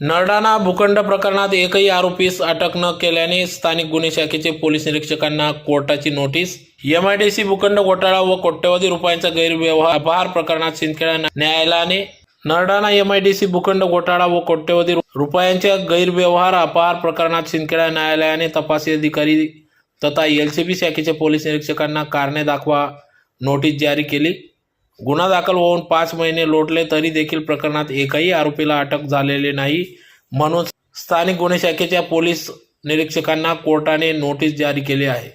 नरडाणा भूखंड प्रकरणात एकही आरोपीस अटक न केल्याने स्थानिक गुन्हे शाखेचे पोलीस निरीक्षकांना कोर्टाची नोटीस एमआयडीसी भूखंड घोटाळा व कोट्यवधी रुपयांचा गैरव्यवहार अपहार प्रकरणात सिंदखेडा न्यायालयाने नरडाणा एमआयडीसी भूखंड घोटाळा व कोट्यवधी रुपयांच्या गैरव्यवहार अपहार प्रकरणात सिंदखेडा न्यायालयाने तपासी अधिकारी तथा एलसीबी शाखेच्या पोलीस निरीक्षकांना कारणे दाखवा नोटीस जारी केली. गुन्हा दाखल होऊन पाच महिने लोटले तरी देखील प्रकरणात एकही आरोपीला अटक झालेली नाही. म्हणून स्थानिक गुन्हे शाखेच्या पोलीस निरीक्षकांना कोर्टाने नोटीस जारी केली आहे.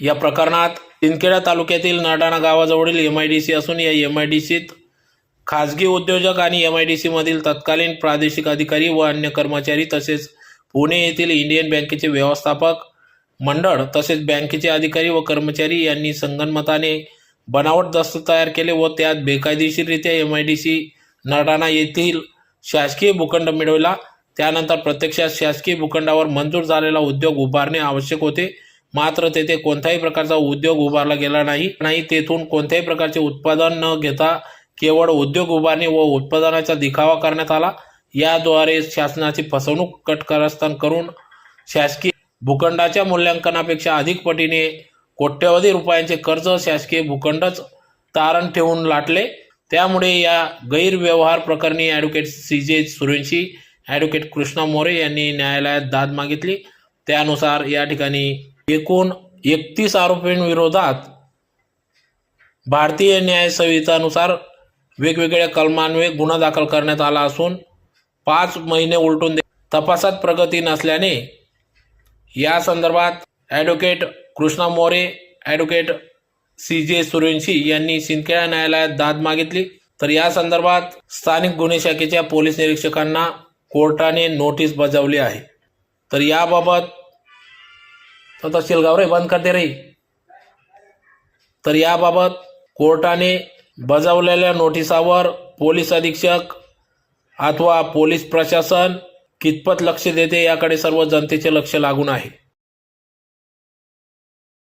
या प्रकरणात सिंदखेडा तालुक्यातील नाडाणा गावाजवळील एम आय डी सी असून या एम आय डी सीत खाजगी उद्योजक आणि एम आय डी सीमधील तत्कालीन प्रादेशिक अधिकारी व अन्य कर्मचारी तसेच पुणे येथील इंडियन बँकेचे व्यवस्थापक मंडळ तसेच बँकेचे अधिकारी व कर्मचारी यांनी संगनमताने बनावट दस्त तयार केले व त्यात बेकायदेशीररित्या M I D C Nardana येथील शासकीय भूखंड मिळवला. त्यानंतर प्रत्यक्षात शासकीय भूखंडावर मंजूर झालेला उद्योग उभारणे आवश्यक होते. मात्र तेथे कोणत्याही प्रकारचा उद्योग उभारला गेला नाही. नाही तेथून कोणत्याही प्रकारचे उत्पादन न घेता केवळ उद्योग उभारणे व उत्पादनाचा दिखावा करण्यात आला. याद्वारे शासनाची फसवणूक कटकारस्थान करून शासकीय भूखंडाच्या मूल्यांकनापेक्षा अधिक पटीने कोट्यवधी रुपयांचे कर्ज शासकीय भूखंडच तारण ठेवून लाटले. त्यामुळे या गैरव्यवहार प्रकरणी ॲडव्होकेट सी जे सुरेंशी ॲडव्होकेट कृष्णा मोरे यांनी न्यायालयात दाद मागितली. त्यानुसार या ठिकाणी एकूण एकतीस आरोपींविरोधात भारतीय न्याय संहितानुसार वेगवेगळ्या कलमान्वये गुन्हा दाखल करण्यात आला असून पाच महिने उलटून तपासात प्रगती नसल्याने या संदर्भात advocate Krishna More advocate C J Suryavanshi यांनी सिंदखेडा न्यायालयात दाद मागितली. तर या संदर्भात स्थानिक गुन्हे शाखेच्या पोलीस निरीक्षकांना कोर्टाने नोटीस बजावली आहे. तर याबाबत तो तहसील गावरे बंद करते रे. तर याबाबत कोर्टाने बजावलेल्या नोटिसावर पोलीस अधीक्षक अथवा पोलीस प्रशासन कितपत लक्ष देते याकडे सर्व जनतेचे लक्ष लागून आहे.